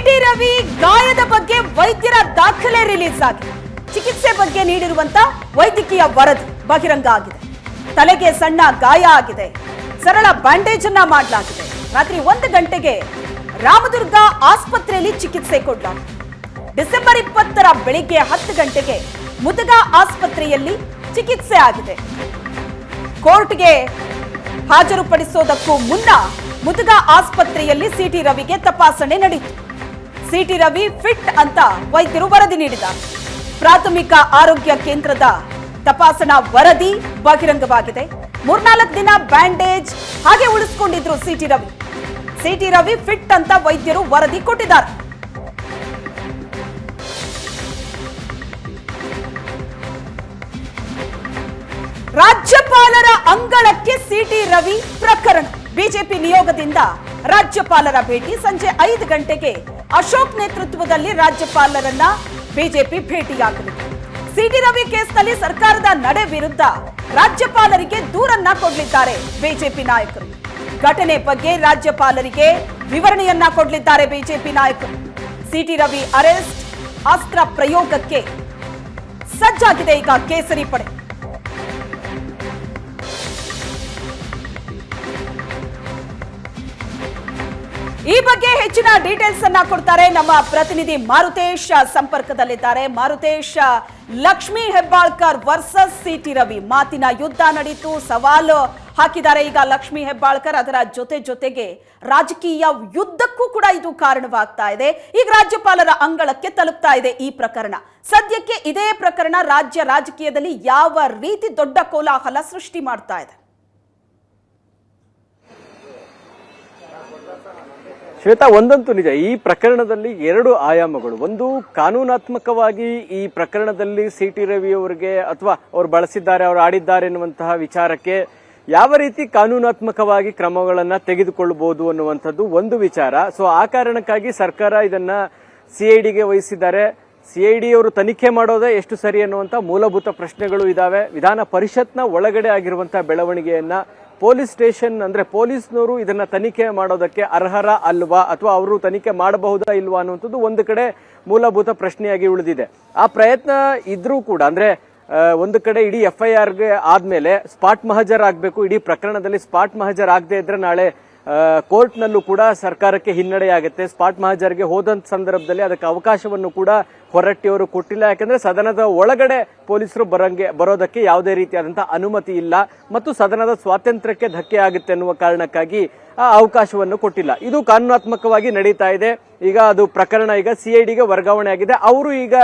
City Ravi ಗಾಯದ ಬಗ್ಗೆ ವೈದ್ಯರ ದಾಖಲೆ ರಿಲೀಸ್ ಆಗಿದೆ. ಚಿಕಿತ್ಸೆ ಬಗ್ಗೆ ನೀಡಿರುವಂತ ವೈದ್ಯಕೀಯ ವರದಿ ಬಹಿರಂಗ ಆಗಿದೆ. ತಲೆಗೆ ಸಣ್ಣ ಗಾಯ ಆಗಿದೆ. ಸರಳ ಬ್ಯಾಂಡೇಜ್ ಅನ್ನ ಮಾಡಲಾಗಿದೆ. ರಾತ್ರಿ ಒಂದು ಗಂಟೆಗೆ ರಾಮದುರ್ಗ ಆಸ್ಪತ್ರೆಯಲ್ಲಿ ಚಿಕಿತ್ಸೆ ಕೊಡಲಾಗಿದೆ. ಡಿಸೆಂಬರ್ ಇಪ್ಪತ್ತರ ಬೆಳಿಗ್ಗೆ ಹತ್ತು ಗಂಟೆಗೆ ಮುದಗ ಆಸ್ಪತ್ರೆಯಲ್ಲಿ ಚಿಕಿತ್ಸೆ ಆಗಿದೆ. ಕೋರ್ಟ್ಗೆ ಹಾಜರುಪಡಿಸೋದಕ್ಕೂ ಮುನ್ನ ಮುದಗ ಆಸ್ಪತ್ರೆಯಲ್ಲಿ ಸಿಟಿ ರವಿಗೆ ತಪಾಸಣೆ ನಡೆಯಿತು ಸಿಟಿ ರವಿ ಫಿಟ್ ಅಂತ ವೈದ್ಯರು ವರದಿ ನೀಡಿದ್ದಾರೆ. ಪ್ರಾಥಮಿಕ ಆರೋಗ್ಯ ಕೇಂದ್ರದ ತಪಾಸಣಾ ವರದಿ ಬಹಿರಂಗವಾಗಿದೆ. ಮೂರ್ನಾಲ್ಕು ದಿನ ಬ್ಯಾಂಡೇಜ್ ಹಾಗೆ ಉಳಿಸ್ಕೊಂಡಿದ್ರು C T Ravi. C T Ravi fit ಅಂತ ವೈದ್ಯರು ವರದಿ ಕೊಟ್ಟಿದ್ದಾರೆ. ರಾಜ್ಯಪಾಲರ ಅಂಗಳಕ್ಕೆ ಸಿಟಿ ರವಿ ಪ್ರಕರಣ. ಬಿಜೆಪಿ ನಿಯೋಗದಿಂದ ರಾಜ್ಯಪಾಲರ ಭೇಟಿ ಸಂಜೆ ಐದು ಗಂಟೆಗೆ. ಅಶೋಕ್ ನೇತೃತ್ವದಲ್ಲಿ ರಾಜ್ಯಪಾಲರನ್ನ ಬಿಜೆಪಿ ಭೇಟಿಯಾಗಲಿದೆ. ಸಿಟಿ ರವಿ ಕೇಸ್ನಲ್ಲಿ ಸರ್ಕಾರದ ನಡೆ ವಿರುದ್ಧ ರಾಜ್ಯಪಾಲರಿಗೆ ದೂರನ್ನ ಕೊಡಲಿದ್ದಾರೆ ಬಿಜೆಪಿ ನಾಯಕರು. ಘಟನೆ ಬಗ್ಗೆ ರಾಜ್ಯಪಾಲರಿಗೆ ವಿವರಣೆಯನ್ನ ಕೊಡಲಿದ್ದಾರೆ ಬಿಜೆಪಿ ನಾಯಕರು. ಸಿಟಿ ರವಿ ಅರೆಸ್ಟ್ ಅಸ್ತ್ರ ಪ್ರಯೋಗಕ್ಕೆ ಸಜ್ಜಾಗಿದೆ ಈಗ ಕೇಸರಿ ಪಡೆ. ಈ ಬಗ್ಗೆ ಹೆಚ್ಚಿನ ಡೀಟೇಲ್ಸ್ ಅನ್ನ ಕೊಡ್ತಾರೆ ನಮ್ಮ ಪ್ರತಿನಿಧಿ ಮಾರುತೇಶ್ ಸಂಪರ್ಕದಲ್ಲಿದ್ದಾರೆ. Marutesh, Lakshmi Hebbalkar versus C T Ravi. ಮಾತಿನ ಯುದ್ಧ ನಡೀತು, ಸವಾಲು ಹಾಕಿದ್ದಾರೆ ಈಗ ಲಕ್ಷ್ಮೀ ಹೆಬ್ಬಾಳ್ಕರ್. ಅದರ ಜೊತೆ ಜೊತೆಗೆ ರಾಜಕೀಯ ಯುದ್ಧಕ್ಕೂ ಕೂಡ ಇದು ಕಾರಣವಾಗ್ತಾ ಇದೆ. ಈಗ ರಾಜ್ಯಪಾಲರ ಅಂಗಳಕ್ಕೆ ತಲುಪ್ತಾ ಇದೆ ಈ ಪ್ರಕರಣ. ಸದ್ಯಕ್ಕೆ ಇದೇ ಪ್ರಕರಣ ರಾಜ್ಯ ರಾಜಕೀಯದಲ್ಲಿ ಯಾವ ರೀತಿ ದೊಡ್ಡ ಕೋಲಾಹಲ ಸೃಷ್ಟಿ ಮಾಡ್ತಾ ಇದೆ? ಶ್ವೇತಾ, ಒಂದಂತೂ ನಿಜ, ಈ ಪ್ರಕರಣದಲ್ಲಿ ಎರಡು ಆಯಾಮಗಳು. ಒಂದು, ಕಾನೂನಾತ್ಮಕವಾಗಿ ಈ ಪ್ರಕರಣದಲ್ಲಿ ಸಿ ಟಿ ರವಿ ಅವರಿಗೆ ಅಥವಾ ಅವರು ಬಳಸಿದ್ದಾರೆ, ಅವರು ಆಡಿದ್ದಾರೆ ಎನ್ನುವಂತಹ ವಿಚಾರಕ್ಕೆ ಯಾವ ರೀತಿ ಕಾನೂನಾತ್ಮಕವಾಗಿ ಕ್ರಮಗಳನ್ನು ತೆಗೆದುಕೊಳ್ಳಬಹುದು ಅನ್ನುವಂಥದ್ದು ಒಂದು ವಿಚಾರ. ಸೊ ಆ ಕಾರಣಕ್ಕಾಗಿ ಸರ್ಕಾರ ಇದನ್ನ ಡಿಗೆ ವಹಿಸಿದ್ದಾರೆ. ಸಿಐಡಿ ಅವರು ತನಿಖೆ ಮಾಡೋದೇ ಎಷ್ಟು ಸರಿ ಅನ್ನುವಂಥ ಮೂಲಭೂತ ಪ್ರಶ್ನೆಗಳು ಇದಾವೆ. ವಿಧಾನ ಪರಿಷತ್ನ ಒಳಗಡೆ ಆಗಿರುವಂತಹ ಬೆಳವಣಿಗೆಯನ್ನ ಪೊಲೀಸ್ ಸ್ಟೇಷನ್ ಅಂದ್ರೆ ಪೊಲೀಸ್ನವರು ಇದನ್ನ ತನಿಖೆ ಮಾಡೋದಕ್ಕೆ ಅರ್ಹರ ಅಲ್ವಾ ಅಥವಾ ಅವರು ತನಿಖೆ ಮಾಡಬಹುದಾ ಇಲ್ವಾ ಅನ್ನುವಂಥದ್ದು ಒಂದು ಕಡೆ ಮೂಲಭೂತ ಪ್ರಶ್ನೆಯಾಗಿ ಉಳಿದಿದೆ. ಆ ಪ್ರಯತ್ನ ಇದ್ರೂ ಕೂಡ ಅಂದ್ರೆ ಒಂದು ಕಡೆ ಇಡೀ ಎಫ್ ಐ ಆರ್ಗೆ ಆದ್ಮೇಲೆ ಸ್ಪಾಟ್ ಮಹಜರ್ ಆಗ್ಬೇಕು ಇಡೀ ಪ್ರಕರಣದಲ್ಲಿ ಸ್ಪಾಟ್ ಮಹಜರ್ ಆಗದೆ ಇದ್ರೆ ನಾಳೆ ಕೋರ್ಟ್ ನಲ್ಲೂ ಕೂಡ ಸರ್ಕಾರಕ್ಕೆ ಹಿನ್ನಡೆಯಾಗುತ್ತೆ. ಸ್ಪಾಟ್ ಮಹಾಜರ್ಗೆ ಹೋದಂಥ ಸಂದರ್ಭದಲ್ಲಿ ಅದಕ್ಕೆ ಅವಕಾಶವನ್ನು ಕೂಡ ಹೊರಟ್ಟಿಯವರು ಕೊಟ್ಟಿಲ್ಲ. ಯಾಕಂದರೆ ಸದನದ ಒಳಗಡೆ ಪೊಲೀಸರು ಬರಂಗೆ, ಬರೋದಕ್ಕೆ ಯಾವುದೇ ರೀತಿಯಾದಂಥ ಅನುಮತಿ ಇಲ್ಲ. ಮತ್ತು ಸದನದ ಸ್ವಾತಂತ್ರ್ಯಕ್ಕೆ ಧಕ್ಕೆ ಆಗುತ್ತೆ ಅನ್ನುವ ಕಾರಣಕ್ಕಾಗಿ ಅವಕಾಶವನ್ನು ಕೊಟ್ಟಿಲ್ಲ. ಇದು ಕಾನೂನಾತ್ಮಕವಾಗಿ ನಡೀತಾ ಇದೆ. ಈಗ ಅದು ಪ್ರಕರಣ ಈಗ ಸಿಐಡಿಗೆ ವರ್ಗಾವಣೆ ಆಗಿದೆ. ಅವರು ಈಗ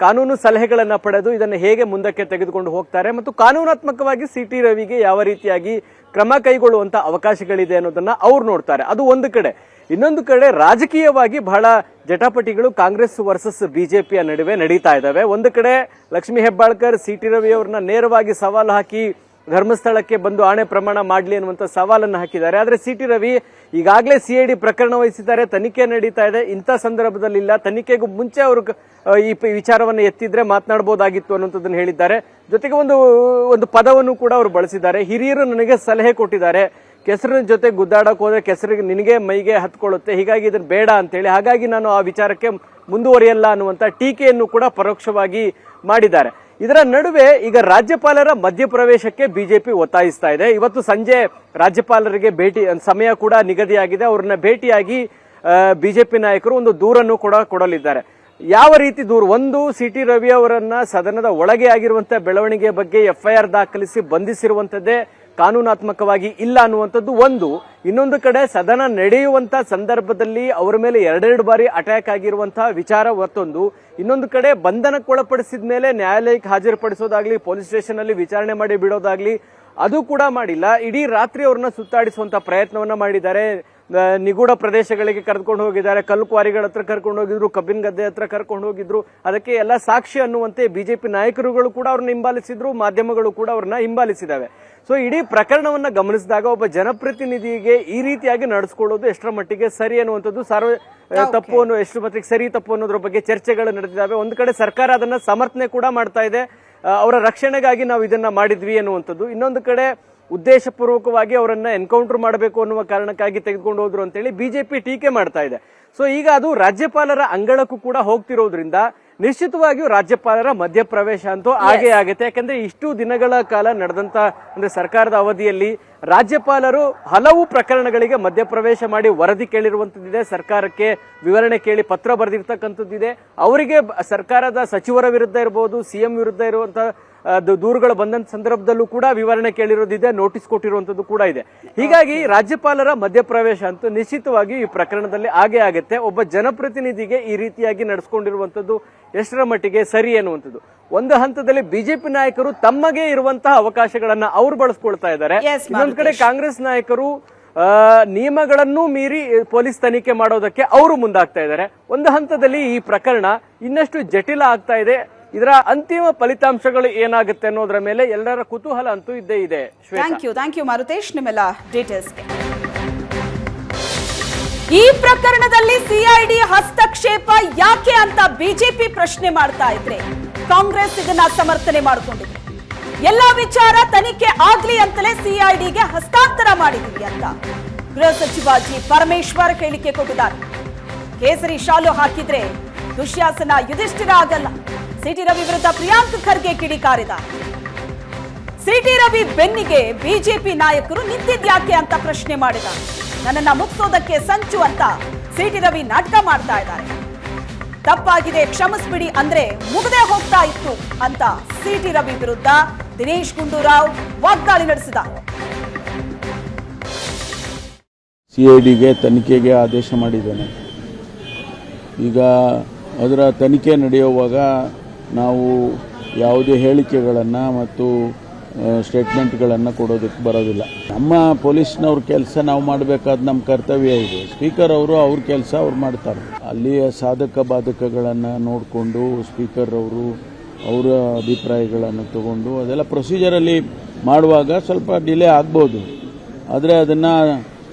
ಕಾನೂನು ಸಲಹೆಗಳನ್ನು ಪಡೆದು ಇದನ್ನು ಹೇಗೆ ಮುಂದಕ್ಕೆ ತೆಗೆದುಕೊಂಡು ಹೋಗ್ತಾರೆ ಮತ್ತು ಕಾನೂನಾತ್ಮಕವಾಗಿ ಸಿ ಟಿ ರವಿಗೆ ಯಾವ ರೀತಿಯಾಗಿ ಕ್ರಮ ಕೈಗೊಳ್ಳುವಂಥ ಅವಕಾಶಗಳಿದೆ ಅನ್ನೋದನ್ನು ಅವ್ರು ನೋಡ್ತಾರೆ. ಅದು ಒಂದು ಕಡೆ. ಇನ್ನೊಂದು ಕಡೆ ರಾಜಕೀಯವಾಗಿ ಬಹಳ ಜಟಾಪಟಿಗಳು ಕಾಂಗ್ರೆಸ್ ವರ್ಸಸ್ ಬಿಜೆಪಿಯ ನಡುವೆ ನಡೀತಾ ಇದ್ದಾವೆ. ಒಂದು ಕಡೆ ಲಕ್ಷ್ಮೀ ಹೆಬ್ಬಾಳ್ಕರ್ ಸಿ ಟಿ ರವಿ ಅವ್ರನ್ನ ನೇರವಾಗಿ ಸವಾಲು ಹಾಕಿ ಧರ್ಮಸ್ಥಳಕ್ಕೆ ಬಂದು ಆಣೆ ಪ್ರಮಾಣ ಮಾಡಲಿ ಅನ್ನುವಂಥ ಸವಾಲನ್ನು ಹಾಕಿದ್ದಾರೆ. ಆದರೆ ಸಿ ಟಿ ರವಿ ಈಗಾಗಲೇ ಸಿ ಐ ಡಿ ಪ್ರಕರಣ ವಹಿಸಿದ್ದಾರೆ, ತನಿಖೆ ನಡೀತಾ ಇದೆ. ಇಂಥ ಸಂದರ್ಭದಲ್ಲಿ ಇಲ್ಲ. ತನಿಖೆಗೂ ಮುಂಚೆ ಅವರು ಈ ವಿಚಾರವನ್ನು ಎತ್ತಿದ್ರೆ ಮಾತನಾಡಬಹುದಾಗಿತ್ತು ಅನ್ನುವಂಥದ್ದನ್ನು ಹೇಳಿದ್ದಾರೆ. ಜೊತೆಗೆ ಒಂದು ಒಂದು ಪದವನ್ನು ಕೂಡ ಅವರು ಬಳಸಿದ್ದಾರೆ. ಹಿರಿಯರು ನನಗೆ ಸಲಹೆ ಕೊಟ್ಟಿದ್ದಾರೆ. ಕೆಸರಿನ ಜೊತೆ ಗುದ್ದಾಡಕ್ಕೆ ಹೋದ್ರೆ ಕೆಸರಿಗೆ ನಿನಗೆ ಮೈಗೆ ಹತ್ಕೊಳ್ಳುತ್ತೆ. ಹೀಗಾಗಿ ಇದನ್ನು ಬೇಡ ಅಂತೇಳಿ. ಹಾಗಾಗಿ ನಾನು ಆ ವಿಚಾರಕ್ಕೆ ಮುಂದುವರಿಯಲ್ಲ ಅನ್ನುವಂಥ ಟೀಕೆಯನ್ನು ಕೂಡ ಪರೋಕ್ಷವಾಗಿ ಮಾಡಿದ್ದಾರೆ. ಇದರ ನಡುವೆ ಈಗ ರಾಜ್ಯಪಾಲರ ಮಧ್ಯಪ್ರವೇಶಕ್ಕೆ ಬಿಜೆಪಿ ಒತ್ತಾಯಿಸ್ತಾ ಇದೆ. ಇವತ್ತು ಸಂಜೆ ರಾಜ್ಯಪಾಲರಿಗೆ ಭೇಟಿ, ಸಮಯ ಕೂಡ ನಿಗದಿಯಾಗಿದೆ. ಅವ್ರನ್ನ ಭೇಟಿಯಾಗಿ ಬಿಜೆಪಿ ನಾಯಕರು ಒಂದು ದೂರನ್ನು ಕೂಡ ಕೊಡಲಿದ್ದಾರೆ. ಯಾವ ರೀತಿ ದೂರು? ಒಂದು ಸಿ ಟಿ ರವಿ ಅವರನ್ನ ಸದನದ ಒಳಗೆ ಆಗಿರುವಂತಹ ಬೆಳವಣಿಗೆ ಬಗ್ಗೆ ಎಫ್ಐಆರ್ ದಾಖಲಿಸಿ ಬಂಧಿಸಿರುವಂತದ್ದೇ ಕಾನೂನಾತ್ಮಕವಾಗಿ ಇಲ್ಲ ಅನ್ನುವಂಥದ್ದು ಒಂದು. ಇನ್ನೊಂದು ಕಡೆ ಸದನ ನಡೆಯುವಂತ ಸಂದರ್ಭದಲ್ಲಿ ಅವರ ಮೇಲೆ ಎರಡೆರಡು ಬಾರಿ ಅಟ್ಯಾಕ್ ಆಗಿರುವಂತಹ ವಿಚಾರ ಮತ್ತೊಂದು. ಇನ್ನೊಂದು ಕಡೆ ಬಂಧನಕ್ಕೊಳಪಡಿಸಿದ ಮೇಲೆ ನ್ಯಾಯಾಲಯಕ್ಕೆ ಹಾಜರುಪಡಿಸೋದಾಗ್ಲಿ ಪೊಲೀಸ್ ಸ್ಟೇಷನ್ ಅಲ್ಲಿ ವಿಚಾರಣೆ ಮಾಡಿ ಬಿಡೋದಾಗ್ಲಿ, ಅದು ಕೂಡ ಮಾಡಿಲ್ಲ. ಇಡೀ ರಾತ್ರಿ ಅವ್ರನ್ನ ಸುತ್ತಾಡಿಸುವಂತ ಪ್ರಯತ್ನವನ್ನ ಮಾಡಿದ್ದಾರೆ. ನಿಗೂಢ ಪ್ರದೇಶಗಳಿಗೆ ಕರೆದುಕೊಂಡು ಹೋಗಿದ್ದಾರೆ ಕಲ್ಕುವಾರಿಗಳ ಹತ್ರ ಕರ್ಕೊಂಡು ಹೋಗಿದ್ರು ಕಬ್ಬಿನ ಗದ್ದೆ ಹತ್ರ ಕರ್ಕೊಂಡು ಹೋಗಿದ್ರು. ಅದಕ್ಕೆ ಎಲ್ಲ ಸಾಕ್ಷಿ ಅನ್ನುವಂತೆ ಬಿಜೆಪಿ ನಾಯಕರುಗಳು ಕೂಡ ಅವ್ರನ್ನ ಹಿಂಬಾಲಿಸಿದ್ರು ಮಾಧ್ಯಮಗಳು ಕೂಡ ಅವ್ರನ್ನ ಹಿಂಬಾಲಿಸಿದಾವೆ ಸೊ ಇಡೀ ಪ್ರಕರಣವನ್ನ ಗಮನಿಸಿದಾಗ ಒಬ್ಬ ಜನಪ್ರತಿನಿಧಿಗೆ ಈ ರೀತಿಯಾಗಿ ನಡೆಸ್ಕೊಳ್ಳೋದು ಎಷ್ಟರ ಮಟ್ಟಿಗೆ ಸರಿ ಅನ್ನುವಂಥದ್ದು ಸಾರ್ವ ತಪ್ಪು ಅನ್ನೋ ಎಷ್ಟು ಮಟ್ಟಿಗೆ ಸರಿ ತಪ್ಪು ಅನ್ನೋದ್ರ ಬಗ್ಗೆ ಚರ್ಚೆಗಳು ನಡೆದಿದ್ದಾವೆ. ಒಂದು ಕಡೆ ಸರ್ಕಾರ ಅದನ್ನ ಸಮರ್ಥನೆ ಕೂಡ ಮಾಡ್ತಾ ಇದೆ. ಅವರ ರಕ್ಷಣೆಗಾಗಿ ನಾವು ಇದನ್ನ ಮಾಡಿದ್ವಿ ಅನ್ನುವಂಥದ್ದು. ಇನ್ನೊಂದು ಕಡೆ ಉದ್ದೇಶಪೂರ್ವಕವಾಗಿ ಅವರನ್ನ ಎನ್ಕೌಂಟರ್ ಮಾಡಬೇಕು ಅನ್ನುವ ಕಾರಣಕ್ಕಾಗಿ ತೆಗೆದುಕೊಂಡು ಹೋದ್ರು ಅಂತೇಳಿ ಬಿಜೆಪಿ ಟೀಕೆ ಮಾಡ್ತಾ ಇದೆ. ಸೊ ಈಗ ಅದು ರಾಜ್ಯಪಾಲರ ಅಂಗಳಕ್ಕೂ ಕೂಡ ಹೋಗ್ತಿರೋದ್ರಿಂದ ನಿಶ್ಚಿತವಾಗಿಯೂ ರಾಜ್ಯಪಾಲರ ಮಧ್ಯಪ್ರವೇಶ ಅಂತೂ ಹಾಗೆ ಆಗುತ್ತೆ. ಯಾಕಂದ್ರೆ ಇಷ್ಟು ದಿನಗಳ ಕಾಲ ನಡೆದಂತ ಅಂದ್ರೆ ಸರ್ಕಾರದ ಅವಧಿಯಲ್ಲಿ ರಾಜ್ಯಪಾಲರು ಹಲವು ಪ್ರಕರಣಗಳಿಗೆ ಮಧ್ಯಪ್ರವೇಶ ಮಾಡಿ ವರದಿ ಕೇಳಿರುವಂತದ್ದಿದೆ ಸರ್ಕಾರಕ್ಕೆ ವಿವರಣೆ ಕೇಳಿ ಪತ್ರ ಬರೆದಿರ್ತಕ್ಕಂಥದ್ದಿದೆ. ಅವರಿಗೆ ಸರ್ಕಾರದ ಸಚಿವರ ವಿರುದ್ಧ ಇರಬಹುದು ಸಿಎಂ ವಿರುದ್ಧ ಇರುವಂತಹ ದೂರುಗಳು ಬಂದಂತ ಸಂದರ್ಭದಲ್ಲೂ ಕೂಡ ವಿವರಣೆ ಕೇಳಿರೋದಿದೆ ನೋಟಿಸ್ ಕೊಟ್ಟಿರುವಂತದ್ದು ಕೂಡ ಇದೆ. ಹೀಗಾಗಿ ರಾಜ್ಯಪಾಲರ ಮಧ್ಯಪ್ರವೇಶ ಅಂತೂ ನಿಶ್ಚಿತವಾಗಿ ಈ ಪ್ರಕರಣದಲ್ಲಿ ಹಾಗೆ ಆಗುತ್ತೆ. ಒಬ್ಬ ಜನಪ್ರತಿನಿಧಿಗೆ ಈ ರೀತಿಯಾಗಿ ನಡೆಸ್ಕೊಂಡಿರುವಂತದ್ದು ಎಷ್ಟರ ಮಟ್ಟಿಗೆ ಸರಿ ಅನ್ನುವಂಥದ್ದು ಒಂದು ಹಂತದಲ್ಲಿ ಬಿಜೆಪಿ ನಾಯಕರು ತಮ್ಮಗೆ ಇರುವಂತಹ ಅವಕಾಶಗಳನ್ನ ಅವ್ರು ಬಳಸ್ಕೊಳ್ತಾ ಇದ್ದಾರೆ. ಇನ್ನೊಂದು ಕಡೆ ಕಾಂಗ್ರೆಸ್ ನಾಯಕರು ನಿಯಮಗಳನ್ನೂ ಮೀರಿ ಪೊಲೀಸ್ ತನಿಖೆ ಮಾಡೋದಕ್ಕೆ ಅವರು ಮುಂದಾಗ್ತಾ ಇದ್ದಾರೆ. ಒಂದು ಹಂತದಲ್ಲಿ ಈ ಪ್ರಕರಣ ಇನ್ನಷ್ಟು ಜಟಿಲ ಆಗ್ತಾ ಇದೆ. ಇದರ ಅಂತಿಮ ಫಲಿತಾಂಶಗಳು ಏನಾಗುತ್ತೆ ಅನ್ನೋದ್ರ ಮೇಲೆ ಎಲ್ಲರ ಕುತೂಹಲ ಅಂತೂ ಇದ್ದೇ ಇದೆ thank you thank you Marutesh. ನಿಮ್ಮೆಲ್ಲ ಡೀಟೇಲ್ಸ್ಗೆ ಈ ಪ್ರಕರಣದಲ್ಲಿ ಸಿಐಡಿ ಹಸ್ತಕ್ಷೇಪ ಯಾಕೆ ಅಂತ ಬಿಜೆಪಿ ಪ್ರಶ್ನೆ ಮಾಡ್ತಾ ಇದ್ರೆ, ಕಾಂಗ್ರೆಸ್ ಇದನ್ನ ಸಮರ್ಥನೆ ಮಾಡಿಕೊಂಡಿದೆ. ಎಲ್ಲ ವಿಚಾರ ತನಿಖೆ ಆಗ್ಲಿ ಅಂತಲೇ ಸಿಐಡಿಗೆ ಹಸ್ತಾಂತರ ಮಾಡಿದ್ವಿ ಅಂತ ಗೃಹ ಸಚಿವ ಜಿ ಪರಮೇಶ್ವರ್ ಹೇಳಿಕೆ ಕೊಟ್ಟಿದ್ದಾರೆ. ಕೇಸರಿ ಶಾಲು ಹಾಕಿದ್ರೆ ದುಶ್ಯಾಸನ ಯುಧಿಷ್ಠಿರ ಆಗಲ್ಲ. ಸಿಟಿ ರವಿ ವಿರುದ್ಧ ಪ್ರಿಯಾಂಕ್ ಖರ್ಗೆ ಕಿಡಿಕಾರಿದ ಸಿಟಿ ರವಿ ಬೆನ್ನಿಗೆ ಬಿಜೆಪಿ ನಾಯಕರು ನಿಂತಿದ್ಯಾಕೆ ಅಂತ ಪ್ರಶ್ನೆ ಮಾಡಿದ. ನನ್ನನ್ನ ಮುಗಿಸೋದಕ್ಕೆ ಸಂಚು ಅಂತ ಸಿಟಿ ರವಿ ನಾಟಕ ಮಾಡ್ತಾ ಇದ್ದಾರೆ. ತಪ್ಪಾಗಿದೆ, ಕ್ಷಮಿಸ್ಬಿಡಿ ಅಂದ್ರೆ ಮುಗದೆ ಹೋಗ್ತಾ ಇತ್ತು ಅಂತ ಸಿಟಿ ರವಿ ವಿರುದ್ಧ ದಿನೇಶ್ ಗುಂಡೂರಾವ್ ವಾಗ್ದಾಳಿ ನಡೆಸಿದ. ಸಿಐಡಿಗೆ ತನಿಖೆಗೆ ಆದೇಶ ಮಾಡಿದ್ದೇನೆ. ಈಗ ಅದರ ತನಿಖೆ ನಡೆಯುವಾಗ ನಾವು ಯಾವುದೇ ಹೇಳಿಕೆಗಳನ್ನು ಮತ್ತು ಸ್ಟೇಟ್ಮೆಂಟ್ಗಳನ್ನು ಕೊಡೋದಕ್ಕೆ ಬರೋದಿಲ್ಲ. ನಮ್ಮ ಪೊಲೀಸ್ನವ್ರ ಕೆಲಸ ನಾವು ಮಾಡಬೇಕಾದ ನಮ್ಮ ಕರ್ತವ್ಯ ಇದೆ. ಸ್ಪೀಕರ್ ಅವರು ಅವ್ರ ಕೆಲಸ ಅವ್ರು ಮಾಡ್ತಾರೆ. ಅಲ್ಲಿಯ ಸಾಧಕ ಬಾಧಕಗಳನ್ನು ನೋಡಿಕೊಂಡು ಸ್ಪೀಕರ್ ಅವರು ಅವರ ಅಭಿಪ್ರಾಯಗಳನ್ನು ತಗೊಂಡು ಅದೆಲ್ಲ ಪ್ರೊಸೀಜರಲ್ಲಿ ಮಾಡುವಾಗ ಸ್ವಲ್ಪ ಡಿಲೇ ಆಗ್ಬೋದು. ಆದರೆ ಅದನ್ನು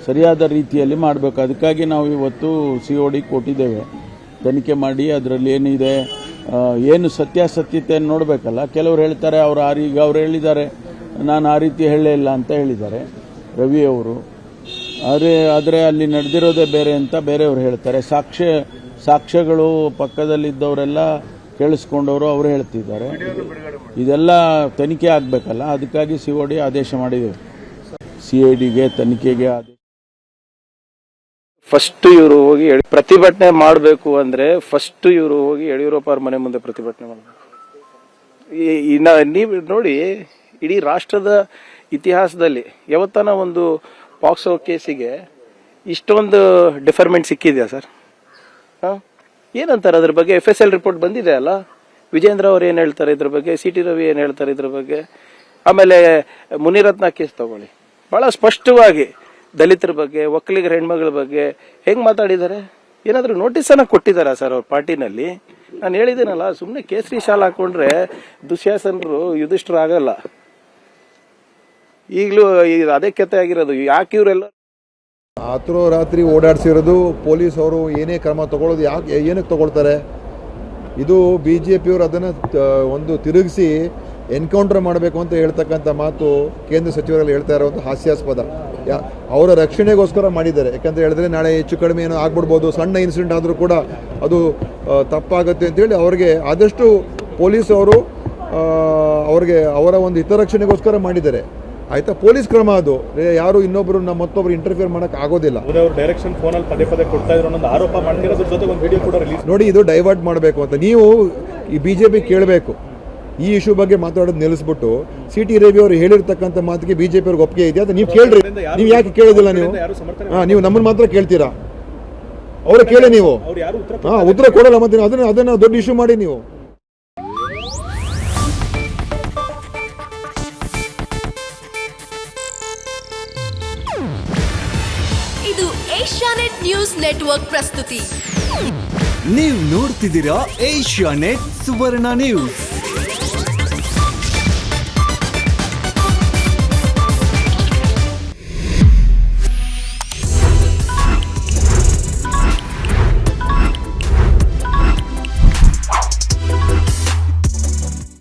ಸರಿಯಾದ ರೀತಿಯಲ್ಲಿ ಮಾಡಬೇಕು. ಅದಕ್ಕಾಗಿ ನಾವು ಇವತ್ತು ಸಿ ಒ ಡಿ ಕೊಟ್ಟಿದ್ದೇವೆ. ತನಿಖೆ ಮಾಡಿ ಅದರಲ್ಲಿ ಏನಿದೆ ಏನು ಸತ್ಯಾಸತ್ಯತೆಯನ್ನು ನೋಡಬೇಕಲ್ಲ? ಕೆಲವರು ಹೇಳ್ತಾರೆ, ಅವರು ಆ ಅವ್ರು ಹೇಳಿದ್ದಾರೆ, ನಾನು ಆ ರೀತಿ ಹೇಳೇ ಇಲ್ಲ ಅಂತ ಹೇಳಿದ್ದಾರೆ, ರವಿ ಅವರು. ಆದರೆ ಆದರೆ ಅಲ್ಲಿ ನಡೆದಿರೋದೇ ಬೇರೆ ಅಂತ ಬೇರೆಯವರು ಹೇಳ್ತಾರೆ. ಸಾಕ್ಷ್ಯ, ಸಾಕ್ಷ್ಯಗಳು ಪಕ್ಕದಲ್ಲಿದ್ದವರೆಲ್ಲ ಕೇಳಿಸ್ಕೊಂಡವರು ಅವರು ಹೇಳ್ತಿದ್ದಾರೆ. ಇದೆಲ್ಲ ತನಿಖೆ ಆಗಬೇಕಲ್ಲ? ಅದಕ್ಕಾಗಿ ಸಿ ಆದೇಶ ಮಾಡಿದೆ. ಸಿ ಐ ಡಿಗೆ ತನಿಖೆಗೆ ಆದೇಶ. ಫಸ್ಟ್ ಇವರು ಹೋಗಿ ಪ್ರತಿಭಟನೆ ಮಾಡಬೇಕು ಅಂದ್ರೆ ಫಸ್ಟ್ ಇವರು ಹೋಗಿ ಯಡಿಯೂರಪ್ಪ ಅವ್ರ ಮನೆ ಮುಂದೆ ಪ್ರತಿಭಟನೆ ಮಾಡಬೇಕು. ನೀವು ನೋಡಿ, ಇಡೀ ರಾಷ್ಟ್ರದ ಇತಿಹಾಸದಲ್ಲಿ ಯಾವತ್ತನ ಒಂದು ಪಾಕ್ಸೋ ಕೇಸಿಗೆ ಇಷ್ಟೊಂದು ಡಿಫರ್ಮೆಂಟ್ ಸಿಕ್ಕಿದೆಯಾ ಸರ್? ಏನಂತಾರೆ ಅದ್ರ ಬಗ್ಗೆ? ಎಫ್ ಎಸ್ ಎಲ್ ರಿಪೋರ್ಟ್ ಬಂದಿದೆ ಅಲ್ಲ? ವಿಜೇಂದ್ರ ಅವ್ರು ಏನ್ ಹೇಳ್ತಾರೆ ಇದ್ರ ಬಗ್ಗೆ? ಸಿ ಟಿ ರವಿ ಏನ್ ಹೇಳ್ತಾರೆ ಇದ್ರ ಬಗ್ಗೆ? ಆಮೇಲೆ ಮುನಿರತ್ನ ಕೇಸ್ ತಗೊಳ್ಳಿ. ಬಹಳ ಸ್ಪಷ್ಟವಾಗಿ ದಲಿತರ ಬಗ್ಗೆ, ಒಕ್ಕಲಿಗರ ಹೆಣ್ಮಗಳ ಬಗ್ಗೆ ಹೆಂಗ್ ಮಾತಾಡಿದ್ದಾರೆ? ಏನಾದ್ರೂ ನೋಟಿಸ್ ಅನ್ನ ಕೊಟ್ಟಿದ್ದಾರಾ ಸರ್ ಅವ್ರ ಪಾರ್ಟಿನಲ್ಲಿ? ನಾನು ಹೇಳಿದ್ದೀನಲ್ಲ ಸುಮ್ಮನೆ ಕೇಸರಿ ಶಾಲ್ ಹಾಕೊಂಡ್ರೆ ದುಶ್ಯಾಸನರು ಯುಧಿಷ್ಠರು ಆಗಲ್ಲ ಈಗಲೂ ಅದೇ ಕೆತೆ ಆಗಿರೋದು, ಯಾಕೆ ಇವರೆಲ್ಲ ಆತರೋ ರಾತ್ರಿ ಓಡಾಡ್ಸಿರೋದು ಪೊಲೀಸ್ ಅವರು ಏನೇ ಕ್ರಮ ತಗೊಳ್ಳೋದು ಯಾಕೆ ಏನಕ್ಕೆ ತಗೊಳ್ತಾರೆ? ಇದು ಬಿ ಜೆ ಪಿಯವರು ಅದನ್ನು ಒಂದು ತಿರುಗಿಸಿ ಎನ್ಕೌಂಟರ್ ಮಾಡಬೇಕು ಅಂತ ಹೇಳ್ತಕ್ಕಂಥ ಮಾತು ಕೇಂದ್ರ ಸಚಿವರಲ್ಲಿ ಹೇಳ್ತಾ ಇರೋದು ಹಾಸ್ಯಾಸ್ಪದ. ಅವರ ರಕ್ಷಣೆಗೋಸ್ಕರ ಮಾಡಿದ್ದಾರೆ. ಯಾಕಂತ ಹೇಳಿದ್ರೆ ನಾಳೆ ಹೆಚ್ಚು ಕಡಿಮೆ ಏನೋ ಆಗ್ಬಿಡ್ಬೋದು ಸಣ್ಣ ಇನ್ಸಿಡೆಂಟ್ ಆದರೂ ಕೂಡ ಅದು ತಪ್ಪಾಗುತ್ತೆ ಅಂತೇಳಿ ಅವ್ರಿಗೆ ಆದಷ್ಟು ಪೊಲೀಸ್ ಅವರು ಅವ್ರಿಗೆ ಅವರ ಒಂದು ಹಿತರಕ್ಷಣೆಗೋಸ್ಕರ ಮಾಡಿದ್ದಾರೆ. ಆಯಿತಾ? ಪೊಲೀಸ್ ಕ್ರಮ ಅದು. ಯಾರು ಇನ್ನೊಬ್ರು ನಮ್ಮ ಮತ್ತೊಬ್ರು ಇಂಟರ್ಫಿಯರ್ ಮಾಡಕ್ ಆಗೋದಿಲ್ಲ. ಡೈರೆಕ್ಷನ್ ಫೋನಲ್ಲಿ ಪದೇ ಪದೇ ಕೊಡ್ತಾ ಇದ್ರು ಅನ್ನೊಂದು ಆರೋಪ ಮಾಡ್ತಿರೋದ್ರ ಜೊತೆ ಒಂದು ವಿಡಿಯೋ ಕೂಡ ರಿಲೀಸ್ ನೋಡಿ ಇದು ಡೈವರ್ಟ್ ಮಾಡಬೇಕು ಅಂತ. ನೀವು ಈ ಬಿ ಜೆ ಪಿ ಕೇಳಬೇಕು. ಈ ಇಶ್ಯೂ ಬಗ್ಗೆ ಮಾತಾಡೋದು ನಿಲ್ಲಿಸ್ಬಿಟ್ಟು ಸಿ ಟಿ ರವಿ ಅವರು ಹೇಳಿರ್ತಕ್ಕಂಥ ಮಾತಿಗೆ ಬಿ ಜೆ ಪಿ ಅವ್ರಿಗೆ ಒಪ್ಪಿಗೆ ಇದೆಯಾ? ಅಂತ ನೀವು ಕೇಳ್ರಿ. ನೀವು ಯಾಕೆ ಕೇಳೋದಿಲ್ಲ ನೀವು? ಹಾಂ ನೀವು ನಮ್ಮನ್ನು ಮಾತ್ರ ಕೇಳ್ತೀರಾ? ಅವ್ರು ಕೇಳಿ ನೀವು. ಹಾಂ ಯಾರು ಉತ್ತರ ಹಾ ಉತ್ತರ ಕೊಡಲ್ಲ ಮತ್ತೆ ಅದನ್ನ ಅದನ್ನ ದೊಡ್ಡ ಇಶ್ಯೂ ಮಾಡಿ ನೀವು. ಇದು ಏಷ್ಯಾನೆಟ್ ನ್ಯೂಸ್ ನೆಟ್ವರ್ಕ್ ಪ್ರಸ್ತುತಿ. ನೀವು ನೋಡ್ತಿದ್ದೀರಾ ಏಷ್ಯಾ ನೆಟ್ ಸುವರ್ಣ ನ್ಯೂಸ್.